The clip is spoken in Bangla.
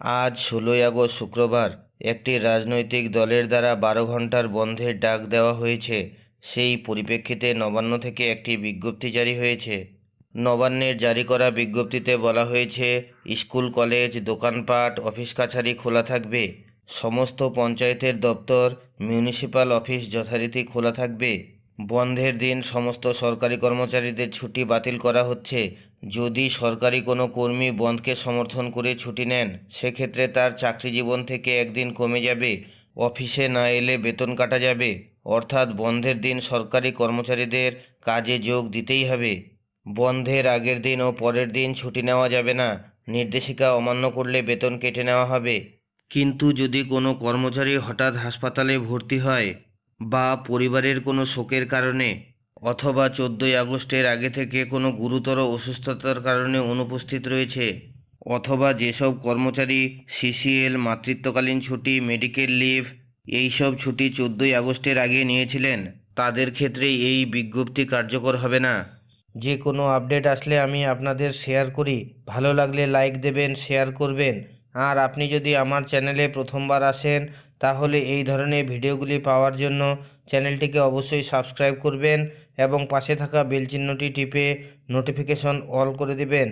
আজ ষোলোই আগস্ট শুক্রবার একটি রাজনৈতিক দলের দ্বারা বারো ঘণ্টার বন্ধের ডাক দেওয়া হয়েছে। সেই পরিপ্রেক্ষিতে নবান্ন থেকে একটি বিজ্ঞপ্তি জারি হয়েছে। নবান্নের জারি করা বিজ্ঞপ্তিতে বলা হয়েছে, স্কুল, কলেজ, দোকানপাট, অফিস কাছারি খোলা থাকবে। সমস্ত পঞ্চায়েতের দপ্তর, মিউনিসিপ্যাল অফিস যথারীতি খোলা থাকবে। বন্ধের দিন সমস্ত সরকারি কর্মচারীদের ছুটি বাতিল করা হচ্ছে। যদি সরকারি কোনো কর্মী বন্ধকে সমর্থন করে ছুটি নেন, সেক্ষেত্রে তার চাকরি জীবন থেকে একদিন কমে যাবে, অফিসে না এলে বেতন কাটা যাবে, অর্থাৎ বন্ধের দিন সরকারি কর্মচারীদের কাজে যোগ দিতেই হবে। বন্ধের আগের দিন ও পরের দিন ছুটি নেওয়া যাবে না, নির্দেশিকা অমান্য করলে বেতন কেটে নেওয়া হবে। কিন্তু যদি কোনো কর্মচারী হঠাৎ হাসপাতালে ভর্তি হয় বা পরিবারের কোনো শোকের কারণে অথবা চোদ্দোই আগস্টের আগে থেকে কোনো গুরুতর অসুস্থতার কারণে অনুপস্থিত রয়েছে। অথবা যেসব কর্মচারী সিসিএল মাতৃত্বকালীন ছুটি, মেডিকেল লিভ, এইসব ছুটি চোদ্দোই আগস্টের আগে নিয়েছিলেন, তাদের ক্ষেত্রে এই বিজ্ঞপ্তি কার্যকর হবে না। যে কোনো আপডেট আসলে আমি আপনাদের শেয়ার করি। ভালো লাগলে লাইক দেবেন, শেয়ার করবেন। আর আপনি যদি আমার চ্যানেলে প্রথমবার আসেন, তাহলে এই ধরনের ভিডিওগুলি পাওয়ার জন্য চ্যানেলটিকে অবশ্যই সাবস্ক্রাইব করবেন এবং পাশে থাকা বেল চিহ্নটি টিপে নোটিফিকেশন অল করে দেবেন।